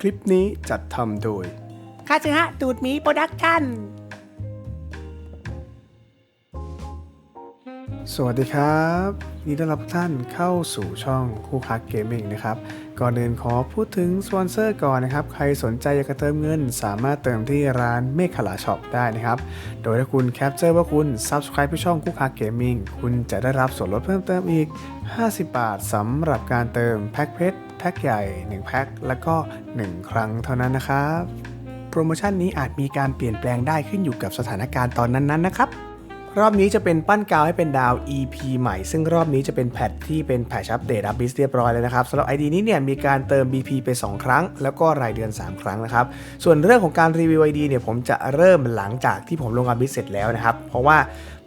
คลิปนี้จัดทำโดยคาซึฮะตูดหมีโปรดักชั่น สวัสดีครับยินดีต้อนรับทุกท่านเข้าสู่ช่องคู่คักเกมมิ่งนะครับ ก่อนอื่นขอพูดถึงสปอนเซอร์ก่อนนะครับ ใครสนใจอยากจะเติมเงิน สามารถเติมที่ร้านเมฆขลาช็อปได้นะครับ โดยถ้าคุณแคปเจอร์ว่าคุณ Subscribe ที่ช่องคู่คักเกมมิ่งคุณจะได้รับส่วนลดเพิ่มเติมอีก 50 บาทสำหรับการเติมแพ็คเพชร แพ็คใหญ่ 1 แพ็คแล้วก็ 1 ครั้งเท่านั้นนะครับ โปรโมชั่นนี้อาจมีการเปลี่ยนแปลงได้ขึ้นอยู่กับสถานการณ์ตอนนั้นๆนะครับรอบนี้จะเป็นปั้นกาวให้เป็นดาว EP ใหม่ ซึ่งรอบนี้จะเป็นแพทที่เป็นแพทอัปเดตอัปบิสเรียบร้อยเลยนะครับสำหรับ ID นี้เนี่ยมีการเติม BP ไป 2 ครั้ง แล้วก็รายเดือน 3 ครั้งนะครับ ส่วนเรื่องของการรีวิว ID เนี่ยผมจะเริ่มหลังจากที่ผมลงอัปบิสเสร็จแล้วนะครับ เพราะว่า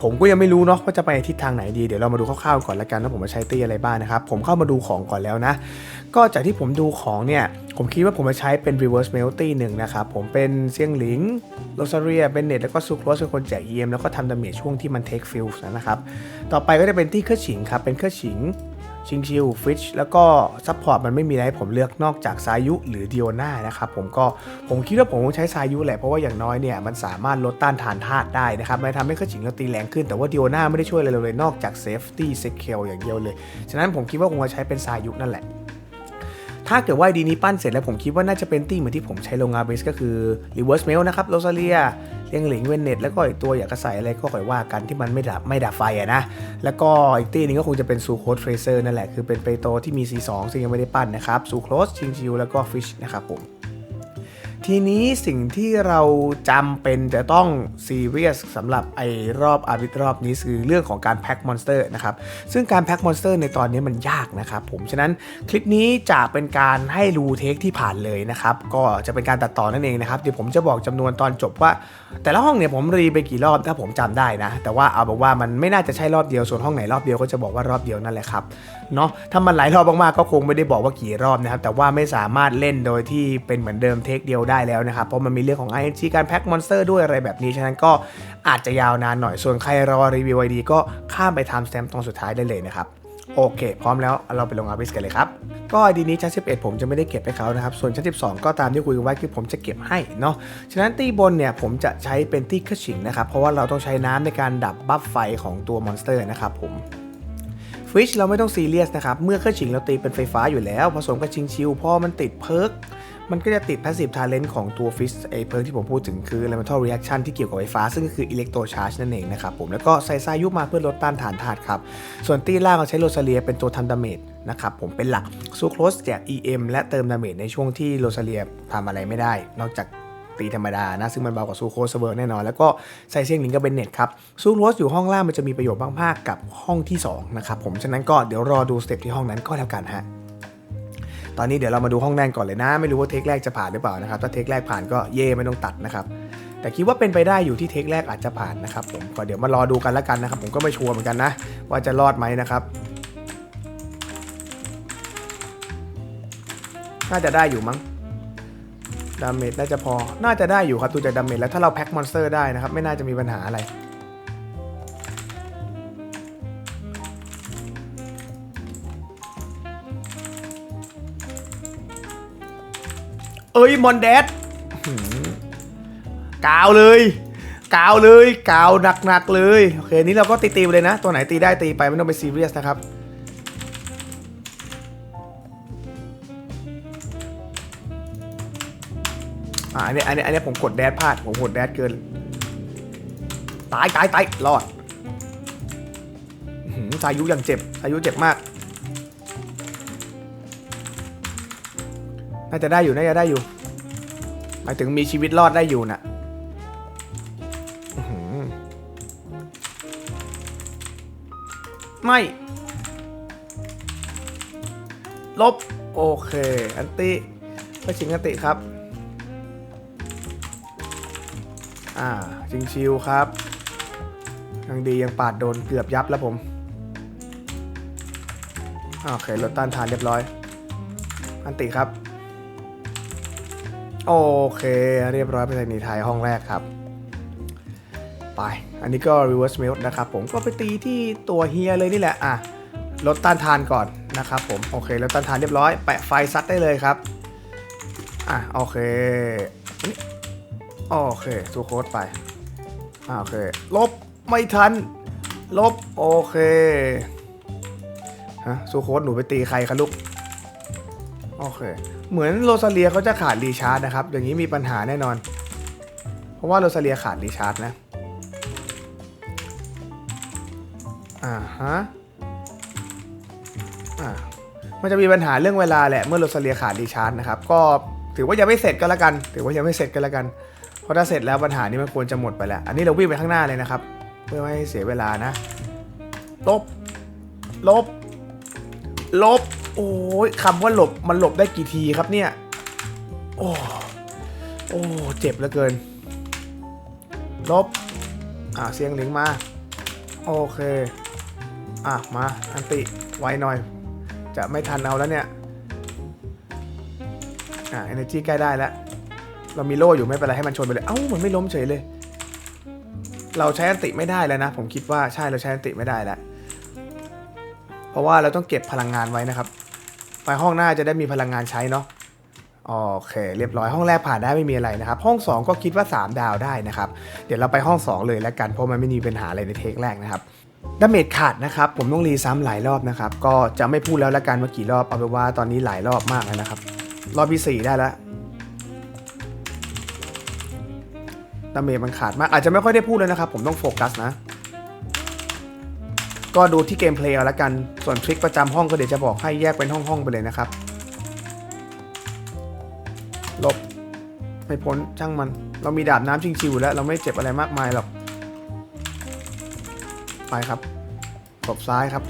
ผมก็ยังไม่รู้เนาะว่าจะไปทิศทางไหนดีเดี๋ยวเรามาดูคร่าวๆก่อนละกันว่าผมจะใช้ตีอะไรบ้างนะครับผมเข้ามาดูของก่อนแล้วนะ ก็จากที่ผมดูของเนี่ยผมคิดว่าผมจะใช้เป็น reverse melty หนึ่งนะครับผมเป็นเซียงหลิงโรซาเรียเบนเน็ตแล้วก็ซูโครสเป็นคนแจก EM แล้วก็ทำดาเมจช่วงที่มัน take fill นะครับต่อไปก็จะเป็นที่เครื่องฉิงครับเป็นเครื่องฉิง ชิงชิวฟิชแล้วก็ซัพพอร์ตมันไม่มีอะไรให้ผมเลือกนอกจากซายุหรือดิโอนานะครับผมก็ผมคิดว่าผมคงใช้ซายุแหละเพราะว่าอย่างน้อยเนี่ยมันสามารถลดต้านทานธาตุได้นะครับมันทำให้เครื่องฉิงเราตีแรงขึ้นแต่ว่าดิโอนาไม่ได้ช่วยอะไรเราเลยนอกจากเซฟตี้เซคเคลอย่างเดียวเลย ฉะนั้นผมคิดว่าคงจะใช้เป็นซายุนั่นแหละ ถ้าเกิดว่าดีนี้ปั้นเสร็จแล้วผมคิดว่าน่าจะเป็นตี้เหมือนที่ผมใช้ลงอาเบสก็คือ reverse mail นะครับโรซาเลียเลียงหลิงเวนเน็ตแล้วก็อีกตัวอยากจะใสอะไรก็ค่อยว่ากันที่มันไม่ดับไม่ดับไฟอะนะ แล้วก็อีกตี้นึงก็คงจะเป็นซูโคสเฟรเซอร์นั่นแหละคือเป็นเปโตที่มี C2 ซึ่งยังไม่ได้ปั้นนะครับซูโคสชิงชิวแล้วก็ฟิชนะครับผม ทีนี้สิ่งที่เราจำเป็นจะต้องซีเรียสสำหรับไอ้รอบอาวิทรอบนี้คือเรื่องของการแพ็คมอนสเตอร์นะครับ ซึ่งการแพ็คมอนสเตอร์ในตอนนี้มันยากนะครับผม ฉะนั้นคลิปนี้จะเป็นการให้รูเทคที่ผ่านเลยนะครับ ก็จะเป็นการตัดต่อนั่นเองนะครับ เดี๋ยวผมจะบอกจำนวนตอนจบว่า แต่ละห้องเนี่ยผมรีไปกี่รอบถ้าผมจำได้นะ แต่ว่าเอาบอกว่ามันไม่น่าจะใช่รอบเดียว ส่วนห้องไหนรอบเดียวก็จะบอกว่ารอบเดียวนั่นแหละครับ เนาะถ้ามันหลายรอบมากๆก็คงไม่ได้บอกว่ากี่รอบนะครับ แต่ว่าไม่สามารถเล่นโดยที่เป็นเหมือนเดิมเทคเดียวได้แล้วนะครับ เพราะมันมีเรื่องของ ING การแพ็คมอนสเตอร์ด้วยอะไรแบบนี้ฉะนั้นก็อาจจะยาวนานหน่อยส่วนใครรอรีวิวไอดีก็ข้ามไปทำสแตมตรงสุดท้ายได้เลยนะครับโอเค พร้อมแล้วเราไปลงอาร์บิสกันเลยครับ ก็ไอดีนี้ชั้น 11 ผมจะไม่ได้เก็บให้เขานะครับ ส่วนชั้น 12 ก็ตามที่คุยกันไว้คือผมจะเก็บให้เนาะฉะนั้นตีบนเนี่ยผมจะใช้เป็นตีเครื่องฉิงนะครับ เพราะว่าเราต้องใช้น้ำในการดับบัฟไฟของตัวมอนสเตอร์นะครับผมฟิชเราไม่ต้องซีเรียสนะครับ เมื่อเครื่องฉิงเราตีเป็นไฟฟ้าอยู่แล้ว ผสมกับชิงชิวพอมันติดเพิร์ก มันก็จะติด passive talent ของตัวฟิชไอเพิร์กที่ผมพูดถึงคือ elemental reaction ที่เกี่ยวกับไฟฟ้า ซึ่งก็คือ electro charge นั่นเองนะครับผม แล้วก็ใส่ซายุบมาเพื่อลดต้านทานธาตุครับ ส่วนตีล่างเราใช้โรซาเลียเป็นตัวทำดาเมจนะครับผมเป็นหลักซูโครสแจก EM และเติมดาเมจในช่วงที่โรซาเลียทำอะไรไม่ได้ นอกจากตีธรรมดานะ ซึ่งมันเบากว่าซูโคสเวอร์แน่นอน แล้วก็ไซเซียงหลิงกับเบนเน็ตครับ ซูโคสอยู่ห้องล่างมันจะมีประโยชน์มากๆกับห้องที่2นะครับผมฉะนั้นก็เดี๋ยวรอดูสเต็ปที่ห้องนั้นก็แล้วกันฮะ อนนี้เดี๋ยวเรามาดูห้องแน่นก่อนเลยนะ ไม่รู้ว่าเทคแรกจะผ่านหรือเปล่านะครับ ถ้าเทคแรกผ่านก็เย่ไม่ต้องตัดนะครับ แต่คิดว่าเป็นไปได้อยู่ที่เทคแรกอาจจะผ่านนะครับผมก็เดี๋ยวมารอดูกันแล้วกันนะครับ ผมก็ไม่ชัวร์เหมือนกันนะ ว่าจะรอดไหมนะครับน่าจะได้อยู่มั้งดาเมจน่าจะพอ น่าจะได้อยู่ครับดูจากดาเมจแล้วถ้าเราแพ็คมอนสเตอร์ได้นะครับ ไม่น่าจะมีปัญหาอะไร เอ้ยมอนแดดกาวเลยกาวเลยกาวหนักๆเลยโอเคนี้เราก็ตีๆไปเลยนะ ตัวไหนตีได้ตีไปไม่ต้องไปซีเรียสนะครับอ่าอันนี้อันนี้อันนี้ผมกดแดดพลาดผมกดแดดเกิน ตายตายตายรอดอื้อหือสายุยังเจ็บสายุเจ็บมาก น่าจะได้อยู่น่าจะได้อยู่หมายถึงมีชีวิตรอดได้อยู่น่ะไม่ ลบ โอเค อันติไปชิงอันติครับ อ่าชิงชิวครับ ยังดียังปาดโดนเกือบยับแล้วผม โอเคลดต้านทานเรียบร้อย อันติครับ โอเค เรียบร้อยไปในไทยห้องแรกครับ ไป อันนี้ก็ reverse melt นะครับผมก็ไปตีที่ตัวเฮียเลยนี่แหละ อะ ลดต้านทานก่อนนะครับผม โอเค ลดต้านทานเรียบร้อย แปะไฟซัดได้เลยครับ อะ โอเค โอเคสูโค้ดไป อะโอเค ลบ ไม่ทัน ลบ โอเค ฮะสูโค้ดหนูไปตีใครคะลูก โอเค เหมือนโรซาเลียเขาจะขาดรีชาร์จนะครับ อย่างนี้มีปัญหาแน่นอน เพราะว่าโรซาเลียขาดรีชาร์จนะ อ่าฮะ อ่า มันจะมีปัญหาเรื่องเวลาแหละ เมื่อโรซาเลียขาดรีชาร์จนะครับ ก็ถือว่ายังไม่เสร็จก็แล้วกัน ถือว่ายังไม่เสร็จก็แล้วกัน เพราะถ้าเสร็จแล้วปัญหานี้มันควรจะหมดไปแล้ว อันนี้เราวิ่งไปข้างหน้าเลยนะครับ เพื่อไม่ให้เสียเวลานะ ลบ ลบ ลบ โอ้ยคำว่าหลบมันหลบได้กี่ทีครับเนี่ย โอ้โอ้เจ็บเหลือเกินลบอ่าเสียงหลิงมา โอเค อะ มาอันติไวหน่อย จะไม่ทันเอาแล้วเนี่ย อ่า energy ใกล้ได้แล้ว เรามีโล่อยู่ไม่เป็นไรให้มันชนไปเลย เอ้า มันไม่ล้มเฉยเลย เราใช้อันติไม่ได้แล้วนะ ผมคิดว่าใช่เราใช้อันติไม่ได้แล้ว เพราะว่าเราต้องเก็บพลังงานไว้นะครับ ไปห้องหน้าจะได้มีพลังงานใช้เนาะโอเค เรียบร้อยห้องแรกผ่านได้ไม่มีอะไรนะครับ ห้อง 2 ก็คิดว่า 3 ดาวได้นะครับ เดี๋ยวเราไปห้อง 2 เลยแล้วกันเพราะมันไม่มีปัญหาอะไรในเทคแรกนะครับดาเมจขาดนะครับ ผมต้องรีซ้ำหลายรอบนะครับ ก็จะไม่พูดแล้วละกันว่ากี่รอบเอาเป็นว่าตอนนี้หลายรอบมากแล้วนะครับ รอบที่ 4 ได้แล้วดาเมจมันขาดมากอาจจะไม่ค่อยได้พูดเลยนะครับ ผมต้องโฟกัสนะ ก็ดูที่เกมเพลย์เอาละกัน ส่วนทริคประจำห้องก็เดี๋ยวจะบอกให้แยกเป็นห้องๆไปเลยนะครับ ลบ ไม่พ้นช่างมัน เรามีดาบน้ำชิงๆอยู่แล้วเราไม่เจ็บอะไรมากมายหรอก ไปครับตบซ้ายครับ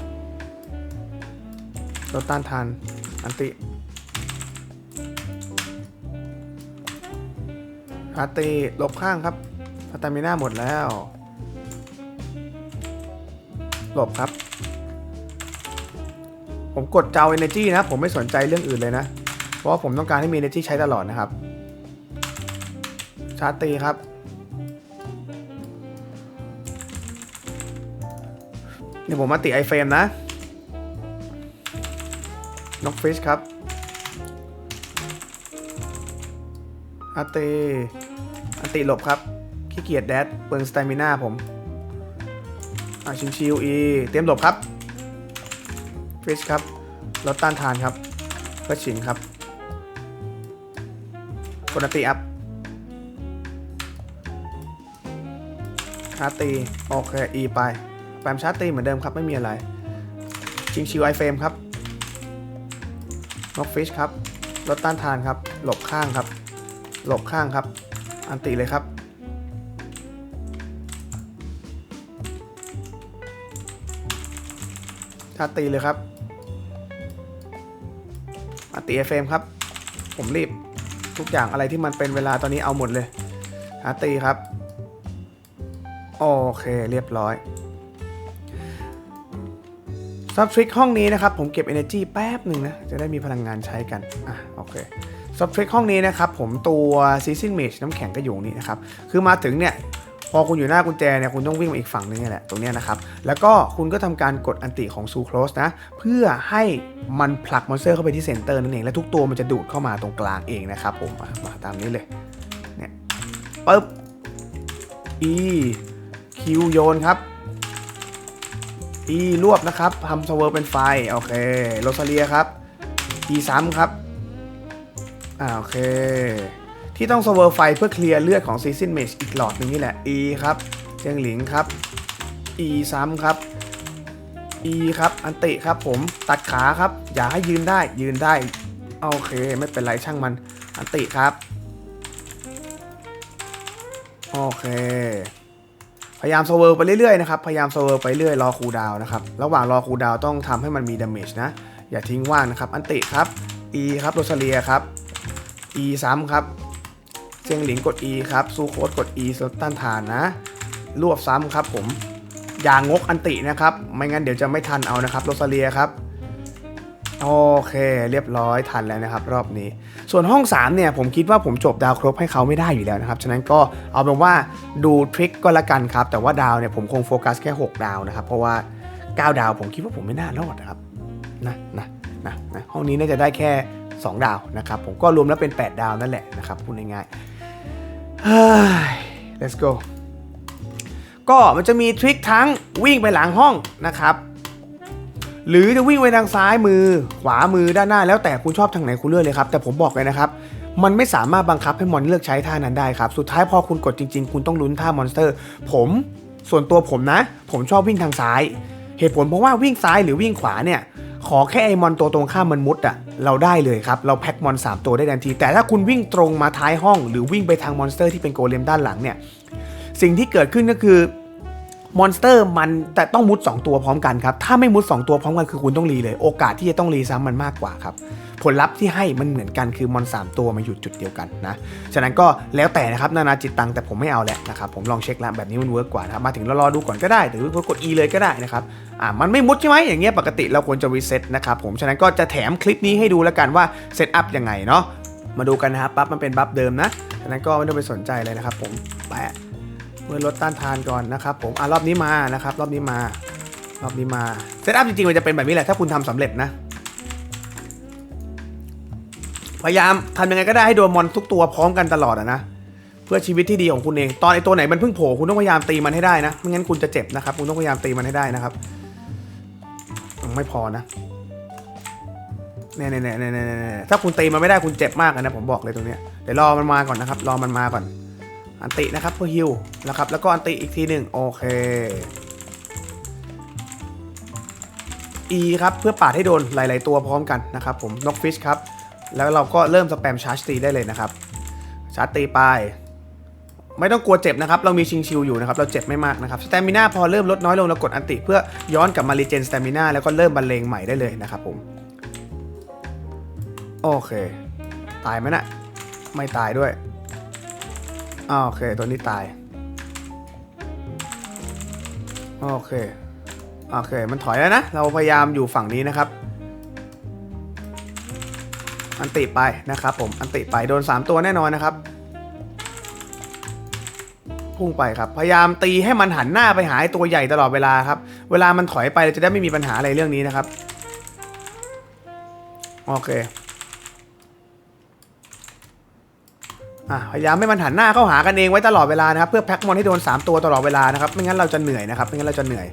ลดต้านทานอันติอาตีลบข้างครับสตามิน่าหมดแล้ว หลบครับ ผมกดเจ้า energy นะผมไม่สนใจเรื่องอื่นเลยนะ เพราะผมต้องการให้มี energy ใช้ตลอดนะครับ ชาร์ตีครับ เดี๋ยวผมมาติไอเฟรมนะน็อกฟิชครับอาตีอันติหลบครับ ขี้เกียจแดดเปิงสเตมิน่าผม อ่าชิงชิวอีเตรียมหลบครับฟิชครับลดต้านทานครับเพชร์ครับกดอันติอัพชาร์ตีโอเคอีไปแปมชาร์ตีเหมือนเดิมครับไม่มีอะไรชิงชิวไอเฟรมครับน็อกฟิชครับลดต้านทานครับ หลบข้างครับ หลบข้างครับ อันติเลยครับ ชาร์จตีเลยครับอันติเอฟเฟมครับ ผมรีบทุกอย่างอะไรที่มันเป็นเวลาตอนนี้เอาหมดเลยชาร์จตีครับ โอเคเรียบร้อยซับทริกห้องนี้นะครับ ผมเก็บ Energy แป๊บหนึ่งนะ จะได้มีพลังงานใช้กัน อะโอเคซับทริกห้องนี้นะครับ ผมตัว Season Mage น้ำแข็งก็อยู่นี่นะครับ คือมาถึงเนี่ย พอคุณอยู่หน้ากุญแจเนี่ยคุณต้องวิ่งมาอีกฝั่งนึงนี่แหละตรงนี้นะครับ แล้วก็คุณก็ทำการกดอันติของซูโครสนะ เพื่อให้มันผลักมอนสเตอร์เข้าไปที่เซนเตอร์นั่นเอง และทุกตัวมันจะดูดเข้ามาตรงกลางเองนะครับผมมาตามนี้เลยเนี่ยปึ๊บ E คิวโยนครับ E รวบนะครับทำสเวอร์เป็นไฟโอเคโรซาเลียครับ E ซ้ำครับอ่าโอเค ที่ต้องสเวอร์ไฟเพื่อเคลียร์เลือดของซีซินเมชอีกหลอดหนึ่งนี่แหละ E ครับเจียงหลิงครับ E ซ้ำครับ E ครับอันติครับผมตัดขาครับ อย่าให้ยืนได้ยืนได้โอเค ไม่เป็นไรช่างมันอันติครับโอเค พยายามโซเวอร์ไปเรื่อยๆนะครับ พยายามโซเวอร์ไปเรื่อยรอคูดาวนะครับ ระหว่างรอคูดาวต้องทำให้มันมีดาเมจนะ อย่าทิ้งว่างนะครับ อันติครับ E ครับโรซาเลียครับ E ซ้ำครับ เจียงหลิงกด E ครับซูโคดกด E ลดต้านทานนะ รวบซ้ำครับผม อย่างงกอันตินะครับ ไม่งั้นเดี๋ยวจะไม่ทันเอานะครับโรซาเลียครับ โอเคเรียบร้อยทันแล้วนะครับ รอบนี้ ส่วนห้อง 3 เนี่ย ผมคิดว่าผมจบดาวครบให้เขาไม่ได้อยู่แล้วนะครับ ฉะนั้นก็เอาเป็นว่าดูทริคก็แล้วกันครับ แต่ว่าดาวเนี่ยผมคงโฟกัสแค่ 6 ดาวนะครับ เพราะว่า 9 ดาวผมคิดว่าผมไม่น่ารอดนะครับนะนะนะนะห้องนี้น่าจะได้แค่ 2 ดาวนะครับ ผมก็รวมแล้วเป็น 8 ดาวนั่นแหละนะครับพูดง่ายๆเฮ้ย let's go ก็มันจะมีทริคทั้งวิ่งไปหลังห้องนะครับ หรือจะวิ่งไปทางซ้ายมือ ขวามือด้านหน้าแล้วแต่คุณชอบทางไหนคุณเลือกเลยครับ แต่ผมบอกเลยนะครับ มันไม่สามารถบังคับให้มอนเลือกใช้ท่านั้นได้ครับ สุดท้ายพอคุณกดจริง ๆ คุณต้องลุ้นท่ามอนสเตอร์ ผมส่วนตัวผมนะ ผมชอบวิ่งทางซ้าย เหตุผลเพราะว่าวิ่งซ้ายหรือวิ่งขวาเนี่ย ขอแค่ไอมอนตัวตรงข้ามมันมุดอะ เราได้เลยครับ เราแพ็คมอน 3 ตัวได้ทันที แต่ถ้าคุณวิ่งตรงมาท้ายห้อง หรือวิ่งไปทางมอนสเตอร์ที่เป็นโกเลมด้านหลังเนี่ย สิ่งที่เกิดขึ้นก็คือ มอนสเตอร์มันแต่ต้องมุด 2 ตัวพร้อมกันครับ ถ้าไม่มุด 2 ตัวพร้อมกันคือคุณต้องรีเลย โอกาสที่จะต้องรีซ้ำมันมากกว่าครับ ผลลัพธ์ที่ให้มันเหมือนกันคือมอน 3 ตัวมาอยู่จุดเดียวกันนะ ฉะนั้นก็แล้วแต่นะครับนานาจิตตังแต่ผมไม่เอาแหละนะครับ ผมลองเช็คแล้วแบบนี้มันเวิร์กกว่านะครับ มาถึงรารอดูก่อนก็ได้ หรือกด E เลยก็ได้นะครับ อ่ามันไม่มุดใช่ไหมอย่างเงี้ยปกติเราควรจะรีเซ็ตนะครับผม ฉะนั้นก็จะแถมคลิปนี้ให้ดูแล้วกันว่าเซตอัพยังไงเนาะ มาดูกันนะครับปั๊บมันเป็นบัฟเดิมนะฉะนั้นก็ไม่ต้องไปสนใจเลยนะครับผมแปะ เมื่อลดต้านทานก่อนนะครับผมอะรอบนี้มานะครับ รอบนี้มารอบนี้มาเซตอัพจริงๆมันจะเป็นแบบนี้แหละถ้าคุณทำสำเร็จนะ พยายามทำยังไงก็ได้ให้โดนมอนทุกตัวพร้อมกันตลอดอะนะเพื่อชีวิตที่ดีของคุณเอง ตอนไอตัวไหนมันเพิ่งโผล่คุณต้องพยายามตีมันให้ได้นะไม่งั้นคุณจะเจ็บนะครับคุณต้องพยายามตีมันให้ได้นะครับยังไม่พอนะเนี่ยเนี่ยเนี่ยเนี่ยเน่ถ้าคุณตีมันไม่ได้คุณเจ็บมากนะผมบอกเลยตรงเนี้ยเดี๋ยวรอมันมาก่อนนะครับ รอมันมาก่อน อันตินะครับเพื่อฮิวนะครับแล้วก็อันติอีกทีหนึ่งโอเค E ครับเพื่อปาดให้โดนหลาย ๆ ตัวพร้อมกันนะครับผมนกฟิชครับ แล้วเราก็เริ่มสแปมชาร์จตีได้เลยนะครับ ชาร์จตีไป ไม่ต้องกลัวเจ็บนะครับ เรามีชิงชิวอยู่นะครับ เราเจ็บไม่มากนะครับสเตมิน่าพอเริ่มลดน้อยลงเรากดอันติ เพื่อย้อนกลับมารีเจนสเตมิน่าแล้วก็เริ่มบรรเลงใหม่ได้เลยนะครับผม โอเค ตายไหมนะไม่ตายด้วย อ่าโอเค ตัวนี้ตาย โอเค โอเค มันถอยแล้วนะ เราพยายามอยู่ฝั่งนี้นะครับ อันติไปนะครับผม อันติไปโดน 3 ตัวแน่นอนนะครับ พุ่งไปครับ พยายามตีให้มันหันหน้าไปหาตัวใหญ่ตลอดเวลาครับ เวลามันถอยไปเราจะได้ไม่มีปัญหาอะไรเรื่องนี้นะครับ โอเค อะ พยายามให้มันหันหน้าเข้าหากันเองไว้ตลอดเวลานะครับ เพื่อแพ็กมอนให้โดน 3 ตัวตลอดเวลานะครับ ไม่งั้นเราจะเหนื่อยนะครับ ไม่งั้นเราจะเหนื่อย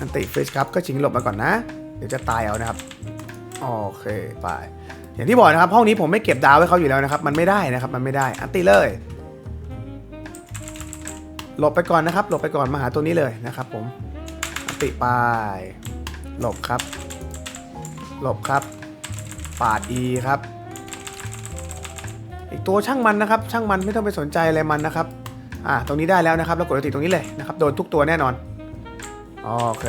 อันติฟิชครับก็ชิงหลบมาก่อนนะ เดี๋ยวจะตายเอานะครับ โอเคไป อย่างที่บอกนะครับ ห้องนี้ผมไม่เก็บดาวไว้เขาอยู่แล้วนะครับ มันไม่ได้นะครับ มันไม่ได้ อันติเลย หลบไปก่อนนะครับ หลบไปก่อนมาหาตัวนี้เลยนะครับ ผม อันติไป หลบครับ หลบครับ ปาด E ครับ อีกตัวช่างมันนะครับ ช่างมันไม่ต้องไปสนใจอะไรมันนะครับอ่าตรงนี้ได้แล้วนะครับแล้วกดติดตรงนี้เลยนะครับโดนทุกตัวแน่นอนโอเค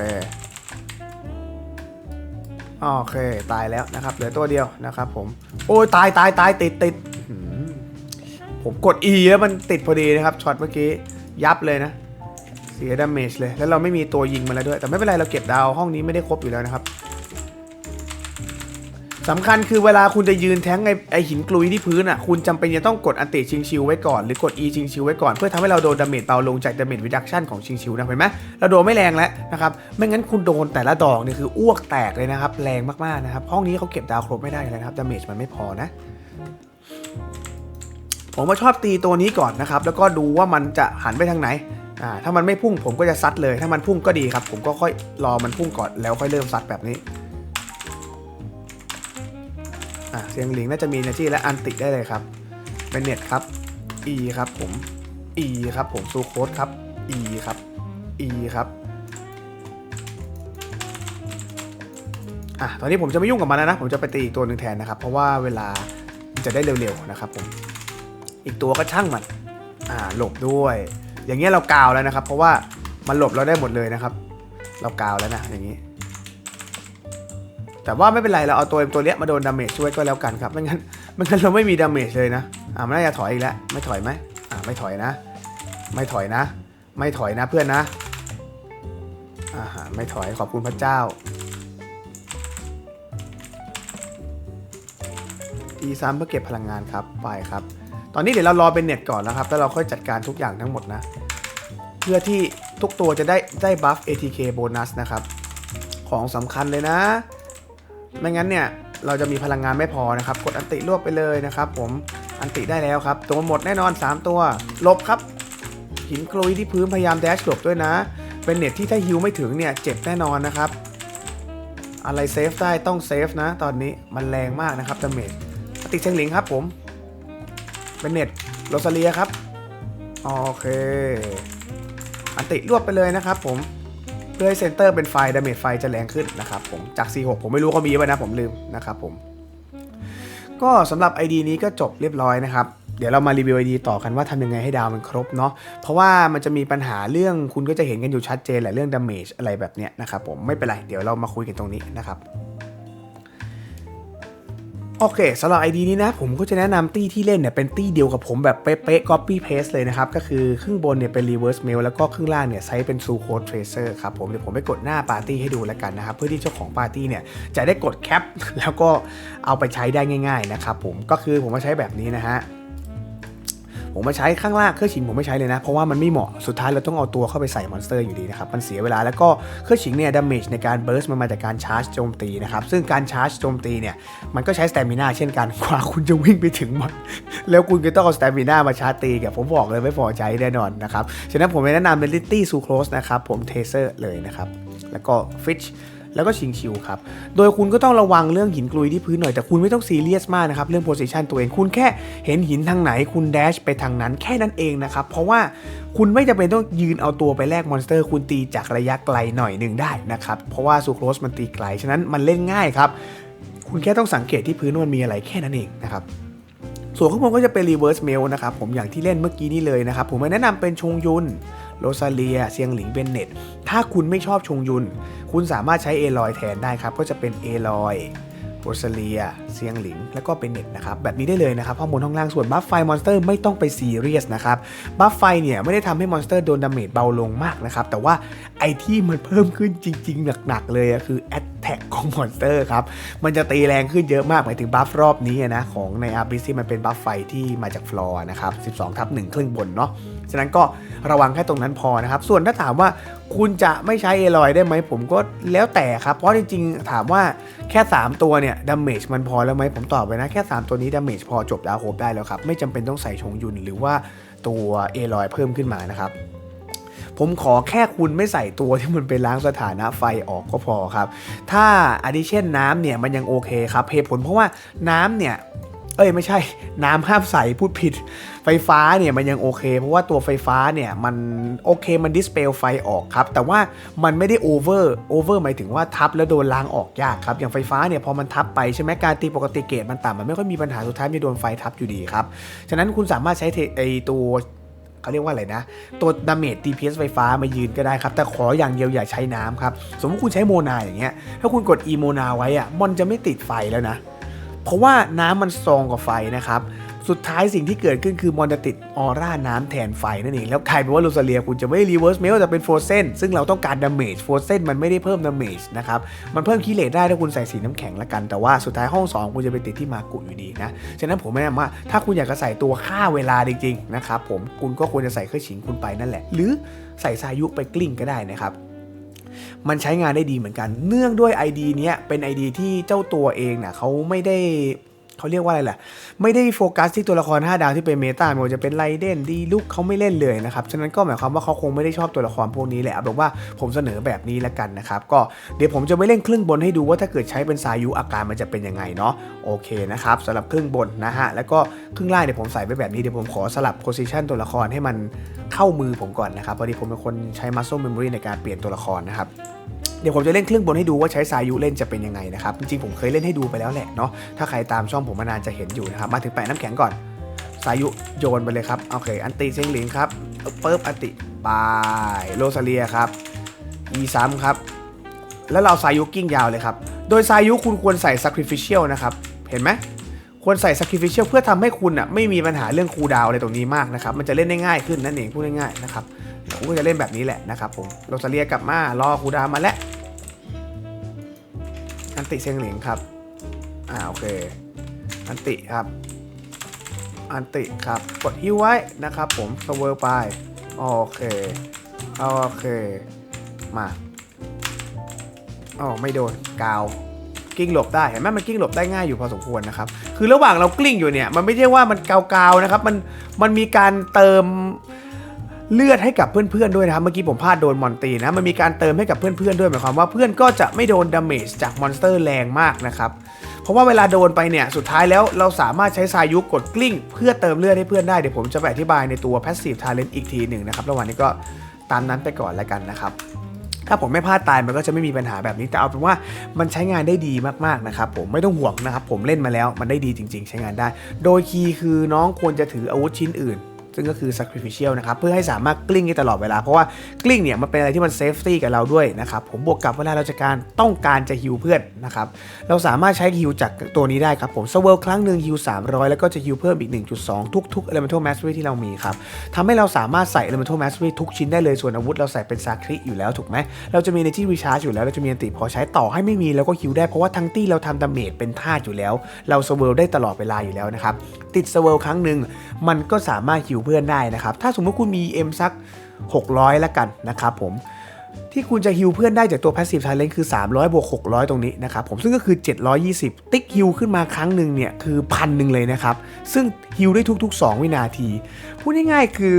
โอเคตายแล้วนะครับเหลือตัวเดียวนะครับ ผมโอ้ยตายตายตายติดติดผมกด E แล้วมันติดพอดีนะครับช็อตเมื่อกี้ยับเลยนะเสียดาเมจเลยแล้วเราไม่มีตัวยิงมาแล้วด้วย แต่ไม่เป็นไรเราเก็บดาวห้องนี้ไม่ได้ครบอยู่แล้วนะครับ สำคัญคือเวลาคุณจะยืนแท้งไอไอหินกลุยที่พื้นอะคุณจำเป็นจะต้องกดอันติชิงชิวไว้ก่อนหรือกด E ชิงชิวไว้ก่อนเพื่อทำให้เราโดนดาเมจเบาลงจากดาเมจวิดักชันของชิงชิวนะเห็นไหมเราโดนไม่แรงแล้วนะครับไม่งั้นคุณโดนแต่ละดอกเนี่ยคืออ้วกแตกเลยนะครับแรงมากๆนะครับห้องนี้เขาเก็บดาวครบไม่ได้เลยนะครับดาเมจมันไม่พอนะผมก็ชอบตีตัวนี้ก่อนนะครับแล้วก็ดูว่ามันจะหันไปทางไหนอ่าถ้ามันไม่พุ่งผมก็จะซัดเลย ถ้ามันพุ่งก็ดีครับ ผมก็ค่อยรอมันพุ่งก่อนแล้วค่อยเริ่มซัดแบบนี้ อะเสียงหลิงน่าจะมี energy และอันติได้เลยครับเป็นเน็ตครับ E ครับผม E ครับผมซูโคดครับ E ครับ E ครับอะตอนนี้ผมจะไม่ยุ่งกับมันแล้วนะ ผมจะไปตีอีกตัวหนึ่งแทนนะครับ เพราะว่าเวลาจะได้เร็วๆนะครับผม อีกตัวก็ช่างมัน อ่า หลบด้วย อย่างเงี้ยเรากาวแล้วนะครับ เพราะว่ามันหลบเราได้หมดเลยนะครับ เรากาวแล้วนะ อย่างนี้ แต่ว่าไม่เป็นไรเราเอาตัวตัวเนี้ยมาโดนดาเมจช่วยก็แล้วกันครับไม่งั้นไม่งั้นเราไม่มีดาเมจเลยนะอ่ามันน่าจะถอยอีกแล้วไม่ถอยไหมอ่าไม่ถอยนะ ไม่ถอยนะ ไม่ถอยนะเพื่อนนะอ่าไม่ถอยขอบคุณพระเจ้า E ซ้ำเพื่อเก็บพลังงานครับไปครับ ตอนนี้เดี๋ยวเรารอเป็นเน็ตก่อนนะครับแล้วเราค่อยจัดการทุกอย่างทั้งหมดนะ เพื่อที่ทุกตัวจะได้ได้บัฟ ATK โบนัสนะครับ ของสำคัญเลยนะ ไม่งั้นเนี่ยเราจะมีพลังงานไม่พอนะครับ กดอันติรวบไปเลยนะครับ ผมอันติได้แล้วครับ ตัวหมดแน่นอน 3 ตัวลบครับ หินกลุยที่พื้นพยายามแดชหลบด้วยนะ เป็นเน็ตที่ถ้าฮิวไม่ถึงเนี่ยเจ็บแน่นอนนะครับ อะไรเซฟได้ต้องเซฟนะ ตอนนี้มันแรงมากนะครับดาเมจติเชงหลิงครับผมเป็นเน็ตโรซาเลียครับโอเค อันติรวบไปเลยนะครับผม เพื่อให้เซนเตอร์เป็นไฟดาเมจไฟจะแรงขึ้นนะครับผมจาก C6 ผมไม่รู้เขามีไว้นะผมลืมนะครับผม ก็สำหรับ ID นี้ก็จบเรียบร้อยนะครับ เดี๋ยวเรามารีวิว ID ต่อกันว่าทำยังไงให้ดาวมันครบเนาะเพราะว่ามันจะมีปัญหาเรื่องคุณก็จะเห็นกันอยู่ชัดเจนแหละเรื่องดาเมจอะไรแบบเนี้ยนะครับผมไม่เป็นไรเดี๋ยวเรามาคุยกันตรงนี้นะครับ โอเคสำหรับ ID นี้นะ ผมก็จะแนะนำตี้ที่เล่นเนี่ยเป็นตี้เดียวกับผมแบบเป๊ะๆ copy paste เลยนะครับ ก็คือครึ่งบนเนี่ยเป็น reverse mail แล้วก็ครึ่งล่างเนี่ยใช้เป็น true code tracer ครับผม เดี๋ยวผมไปกดหน้าปาร์ตี้ให้ดูแล้วกันนะครับ เพื่อที่เจ้าของปาร์ตี้เนี่ยจะได้กดแคปแล้วก็เอาไปใช้ได้ง่าย ๆ นะครับผมก็คือผมมาใช้แบบนี้นะฮะ ผมมาใช้ข้างล่างเครื่องฉิงผมไม่ใช้เลยนะ เพราะว่ามันไม่เหมาะสุดท้ายเราต้องเอาตัวเข้าไปใส่มอนสเตอร์อยู่ดีนะครับมันเสียเวลาแล้วก็เครื่องฉิงเนี่ยดาเมจในการเบิร์สมันมาจากการชาร์จโจมตีนะครับซึ่งการชาร์จโจมตีเนี่ยมันก็ใช้สเตมินาเช่นกันกว่าคุณจะวิ่งไปถึงมันแล้วคุณก็ต้องเอาสเตมินามาชาร์จตีกับผมบอกเลยไม่พอใจแน่นอนนะครับฉะนั้นผมแนะนำเป็นลิตตี้ซูโครสนะครับผมเทเซอร์เลยนะครับแล้วก็ฟิช แล้วก็ชิงชิวครับ โดยคุณก็ต้องระวังเรื่องหินกลุยที่พื้นหน่อย แต่คุณไม่ต้องซีเรียสมากนะครับ เรื่องโพสิชันตัวเอง คุณแค่เห็นหินทางไหน คุณแดชไปทางนั้นแค่นั้นเองนะครับ เพราะว่าคุณไม่จำเป็นต้องยืนเอาตัวไปแลกมอนสเตอร์ คุณตีจากระยะไกลหน่อยหนึ่งได้นะครับ เพราะว่าซูโครสมันตีไกล ฉะนั้นมันเล่นง่ายครับ คุณแค่ต้องสังเกตที่พื้นว่ามันมีอะไรแค่นั้นเองนะครับส่วนข้างบนก็จะเป็น reverse mail นะครับผมอย่างที่เล่นเมื่อกี้นี้เลยนะครับผมแนะนำเป็นชงยุน โรซาเลีย เซียงหลิงเบนเน็ต ถ้าคุณไม่ชอบชงยุน คุณสามารถใช้เอลอยแทนได้ครับ ก็จะเป็นเอลอยโรซาเลีย เซียงหลิง แล้วก็เป็นเน็ตนะครับ แบบนี้ได้เลยนะครับข้อมูลห้องล่างส่วนบัฟไฟมอนสเตอร์ไม่ต้องไปซีเรียสนะครับ บัฟไฟเนี่ยไม่ได้ทำให้มอนสเตอร์โดนดาเมจเบาลงมากนะครับ แต่ว่าไอที่มันเพิ่มขึ้นจริง ๆ หนัก ๆ เลยคือแอตแท็กของมอนสเตอร์ครับ มันจะตีแรงขึ้นเยอะมากหมายถึงบัฟรอบนี้นะ ของในอาร์บิที่มันเป็นบัฟไฟที่มาจากฟลอร์นะครับ 12 ทับ1ครึ่งบนเนาะฉะนั้นก็ระวังแค่ตรงนั้นพอนะครับ ส่วนถ้าถามว่าคุณจะไม่ใช้เอลอยได้ไหมผมก็แล้วแต่ครับ เพราะจริงๆ ถามว่าแค่ 3 ตัวเนี่ยดาเมจมันพอแล้วไหมผมตอบไปนะ แค่ 3 ตัวนี้ดาเมจพอจบดาวโฮปได้แล้วครับ ไม่จำเป็นต้องใส่ชงยุนหรือว่าตัวเอลอยเพิ่มขึ้นมานะครับ ผมขอแค่คุณไม่ใส่ตัวที่มันเป็นล้างสถานะไฟออกก็พอครับ ถ้า addition น้ำเนี่ยมันยังโอเคครับเหตุผลเพราะว่าน้ำเนี่ยเอ้ยไม่ใช่น้ำห้ามใส่พูดผิด ไฟฟ้าเนี่ยมันยังโอเค เพราะว่าตัวไฟฟ้าเนี่ยมันโอเคมันดิสเ e ลไฟออกครับ แต่ว่ามันไม่ได้โอเวอร์โอเวอร์หมายถึงว่าทับแล้วโดนล้างออกยากครับ อย่างไฟฟ้าเนี่ยพอมันทับไปใช่ไหมการตีปกติเกตมันต่ำมันไม่ค่อยมีปัญหาสุดท้ายมันจะโดนไฟทับอยู่ดีครับ ฉะนั้นคุณสามารถใช้ไอตัว เขาเรียกว่าอะไรนะ ตัวดาเมจ DPS ไฟฟ้ามายืนก็ได้ครับ แต่ขออย่างเดียวอย่าใช้น้ำครับ สมมติคุณใช้โมนาอย่างเงี้ย ถ้าคุณกดอีโมนาไว้อะมันจะไม่ติดไฟแล้วนะ เพราะว่าน้ำมันซองกว่าไฟนะครับ สุดท้ายสิ่งที่เกิดขึ้นคือมอนจะติดออร่าน้ำแทนไฟนั่นเองแล้วกลายเป็นว่าลูซาเลียคุณจะไม่รีเวิร์สเมลแต่เป็นโฟเซนซึ่งเราต้องการดาเมจโฟเซนมันไม่ได้เพิ่มดาเมจนะครับมันเพิ่มคีเลตได้ถ้าคุณใส่สีน้ำแข็งละกัน แต่ว่าสุดท้ายห้อง 2 คุณจะไปติดที่มากุอยู่ดีนะฉะนั้นผมแนะนำว่าถ้าคุณอยากจะใส่ตัวค่าเวลาจริงๆนะครับผมคุณก็ควรจะใส่เครื่องฉิงคุณไปนั่นแหละ หรือใส่สายุไปกลิ้งก็ได้นะครับมันใช้งานได้ดีเหมือนกัน เนื่องด้วย ID เนี้ยเป็น ID ที่เจ้าตัวเองน่ะเขาไม่ได้ เขาเรียกว่าอะไรล่ะไม่ได้โฟกัสที่ตัวละคร 5 ดาวที่เป็นเมตาไม่ว่าจะเป็นไรเดนดีลุกเขาไม่เล่นเลยนะครับ ฉะนั้นก็หมายความว่าเขาคงไม่ได้ชอบตัวละครพวกนี้แหละเอาแบบว่าผมเสนอแบบนี้แล้วกันนะครับ ก็เดี๋ยวผมจะไปเล่นครึ่งบนให้ดูว่าถ้าเกิดใช้เป็นสายุอาการมันจะเป็นยังไงเนาะโอเคนะครับสำหรับครึ่งบนนะฮะแล้วก็ครึ่งล่างเดี๋ยวผมใส่ไปแบบนี้เดี๋ยวผมขอสลับโพซิชันตัวละครให้มันเข้ามือผมก่อนนะครับพอดีผมเป็นคนใช้ muscle memory ในการเปลี่ยนตัวละครนะครับ เดี๋ยวผมจะเล่นเครื่องบนให้ดูว่าใช้สายุเล่นจะเป็นยังไงนะครับจริงๆผมเคยเล่นให้ดูไปแล้วแหละเนาะถ้าใครตามช่องผมมานานจะเห็นอยู่นะครับมาถึงแปะน้ำแข็งก่อน สายุโยนไปเลยครับโอเค อันติเซงหลิงครับเปิบอันติปายโรซาเลียครับอีซ้ำครับ แล้วเราสายุกิ้งยาวเลยครับ โดยสายุคุณควรใส่ sacrificial นะครับเห็นไหมควรใส่ sacrificial เพื่อทำให้คุณอะไม่มีปัญหาเรื่องคูดาวอะไรตรงนี้มากนะครับมันจะเล่นได้ง่ายขึ้นนั่นเองพูดง่ายๆนะครับ ผมก็จะเล่นแบบนี้แหละนะครับผมโรซาเลียกลับมารอคูดาวน์มาแล้วอันติเชียงหลิงครับอ่าโอเคอันติครับอันติครับกดฮิวไว้นะครับผมสเวอร์ไปโอเคโอเคมาอ๋อไม่โดนกาวกิ้งหลบได้เห็นไหมมันกิ้งหลบได้ง่ายอยู่พอสมควรนะครับ คือระหว่างเรากลิ้งอยู่เนี่ย มันไม่ใช่ว่ามันกาวๆนะครับ มันมันมีการเติม เลือดให้กับเพื่อนๆด้วยนะครับ เมื่อกี้ผมพลาดโดนมอนตีนะ มันมีการเติมให้กับเพื่อนๆด้วยหมายความว่าเพื่อนก็จะไม่โดนดาเมจจากมอนสเตอร์แรงมากนะครับ เพราะว่าเวลาโดนไปเนี่ยสุดท้ายแล้วเราสามารถใช้สายุกกดกลิ้ง เพื่อเติมเลือดให้เพื่อนได้เดี๋ยวผมจะไปอธิบายในตัว Passive Talent อีกทีหนึ่งนะครับระหว่างนี้ก็ตามนั้นไปก่อนแล้วกันนะครับถ้าผมไม่พลาดตายมันก็จะไม่มีปัญหาแบบนี้แต่เอาเป็นว่ามันใช้งานได้ดีมากๆนะครับผมไม่ต้องห่วงนะครับผมเล่นมาแล้วมันได้ดีจริง ๆ ใช้งานได้ โดยคีย์คือน้องควรจะถืออาวุธชิ้นอื่น ซึ่งก็คือ sacrificial นะครับ เพื่อให้สามารถกลิ้งได้ตลอดเวลา เพราะว่ากลิ้งเนี่ยมันเป็นอะไรที่มันเซฟตี้กับเราด้วยนะครับ ผมบวกกับเวลาเราจะการต้องการจะฮิวเพื่อนนะครับ เราสามารถใช้ฮิวจากตัวนี้ได้ครับผมสเวลครั้งหนึ่งฮิว300 แล้วก็จะฮิวเพิ่มอีก 1.2 ทุกๆ elemental mastery ที่เรามีครับทำให้เราสามารถใส่ elemental mastery ทุกชิ้นได้เลยส่วนอาวุธเราใส่เป็นซาคริอยู่แล้วถูกไหมเราจะมี energy recharge อยู่แล้วเราจะมีอันติพอใช้ต่อให้ไม่มีเราก็ฮิวได้เพราะว่าทั้งตี้เราทำดาเมจเป็นธาตุอยู่แล้ว เราสเวลได้ตลอดเวลาอยู่แล้วนะครับติดสเวลครั้งหนึ่งมันก็สามารถฮิวเพื่อนได้นะครับ ถ้าสมมติคุณมี M สัก 600แล้วกันนะครับผมที่คุณจะฮิวเพื่อนได้จากตัว Passive Talent คือ 300บวก600 ตรงนี้นะครับผมซึ่งก็คือ 720 ติ๊กฮิวขึ้นมาครั้งหนึ่งเนี่ยคือพันหนึ่งเลยนะครับ ซึ่งฮิวได้ทุกๆ 2 วินาที พูดง่ายๆคือ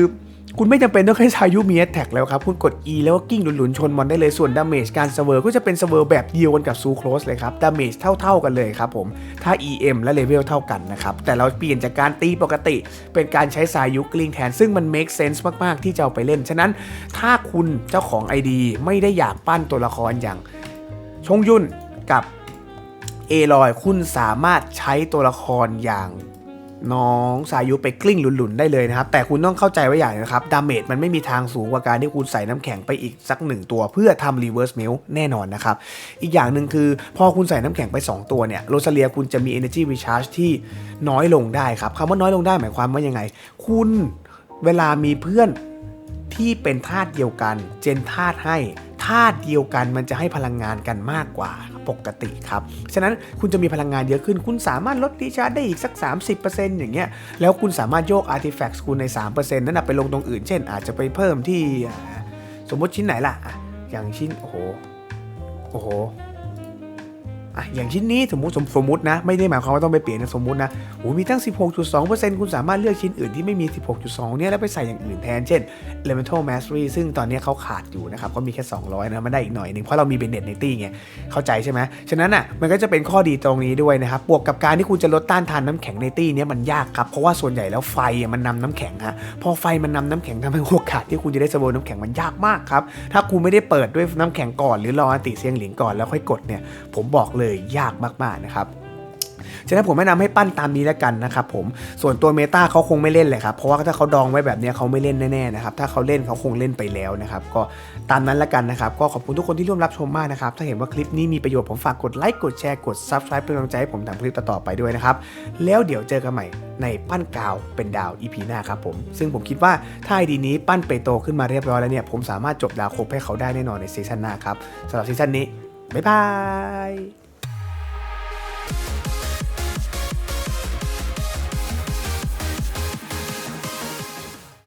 คุณไม่จำเป็นต้องใช้ชายุมีแอตแท็กแล้วครับ คุณกด E แล้วก็กิ้งหลุนๆชนมอนได้เลยส่วนดาเมจการเสเวอร์ก็จะเป็นเสเวอร์แบบเดียวกันกับซูโครสเลยครับดาเมจเท่าๆกันเลยครับผม ถ้า EM และเลเวลเท่ากันนะครับ แต่เราเปลี่ยนจากการตีปกติเป็นการใช้สายุกลิ้งแทน ซึ่งมัน make sense มากๆ ที่จะเอาไปเล่น ฉะนั้นถ้าคุณเจ้าของ ID ไม่ได้อยากปั้นตัวละครอย่างชงยุนกับเอลอยคุณสามารถใช้ตัวละครอย่าง น้องสายุไปกลิ้งหลุนๆได้เลยนะครับ แต่คุณต้องเข้าใจไว้อย่างนะครับดาเมจมันไม่มีทางสูงกว่าการที่คุณใส่น้ำแข็งไปอีกสักหนึ่งตัว เพื่อทำรีเวิร์สเมลแน่นอนนะครับ อีกอย่างหนึ่งคือ พอคุณใส่น้ำแข็งไป 2 ตัวเนี่ยโรซาเลียคุณจะมี energy recharge ที่น้อยลงได้ครับคำว่าน้อยลงได้หมายความว่ายังไง คุณเวลามีเพื่อนที่เป็นธาตุเดียวกัน เจนธาตุให้ธาตุเดียวกันมันจะให้พลังงานกันมากกว่า ปกติครับ ฉะนั้นคุณจะมีพลังงานเยอะขึ้น คุณสามารถลดดีชาร์จได้อีกสัก 30%อย่างเงี้ย แล้วคุณสามารถโยกอาร์ติแฟกต์คุณใน 3%นั้นนไปลงตรงอื่น เช่น อาจจะไปเพิ่มที่ สมมติชิ้นไหนล่ะอะอย่างชิ้น โอ้โห โอ้โห อะอย่างชิ้นนี้สมมติสมสมมตินะ ไม่ได้หมายความว่าต้องไปเปลี่ยนนะสมมตินะโอ้มีตั้ง 16.2%คุณสามารถเลือกชิ้นอื่นที่ไม่มี 16.2 เนี่ยแล้วไปใส่อย่างอื่นแทน เช่น Elemental Mastery ซึ่งตอนนี้เขาขาดอยู่นะครับก็มีแค่ 200 นะมันได้อีกหน่อยหนึ่งเพราะเรามีเบนเน็ตในตี้ไงเข้าใจใช่ไหมฉะนั้นอะมันก็จะเป็นข้อดีตรงนี้ด้วยนะครับบวกกับการที่คุณจะลดต้านทานน้ำแข็งในตี้เนี้ยมันยากครับเพราะว่าส่วนใหญ่แล้วไฟอะมันนำน้ำแข็งฮะพอไฟมันนำน้ำแข็งทำให้โอกาสที่คุณจะได้สโบน้ำแข็งมันยากมากครับถ้าคุณไม่ได้เปิดด้วยน้ำแข็งก่อนหรือรออันติเซียงหลิงก่อนแล้วค่อยกดเนี่ยผมบอกเลยยากมากๆนะครับฉะนั้นผมแนะนำให้ปั้นตามนี้แล้วกันนะครับผมส่วนตัวเมตาเขาคงไม่เล่นเลยครับเพราะว่าถ้าเขาดองไว้แบบนี้เขาไม่เล่นแน่ๆนะครับถ้าเขาเล่นเขาคงเล่นไปแล้วนะครับก็ตามนั้นแล้วกันนะครับก็ขอบคุณทุกคนที่ร่วมรับชมมากนะครับถ้าเห็นว่าคลิปนี้มีประโยชน์ผมฝากกดไลค์กดแชร์กด Subscribe เป็นกำลังใจให้ผมทำคลิปต่อๆไปด้วยนะครับแล้วเดี๋ยวเจอกันใหม่ในปั้นกาวเป็นดาว EP หน้าครับผมซึ่งผมคิดว่าถ้าไอดีนี้ปั้นไปโตขึ้นมาเรียบร้อยแล้วเนี่ยผมสามารถจบดาวครบให้เขาได้แน่นอนในซีซั่นหน้าครับสำหรับซีซั่นนี้บ๊ายบาย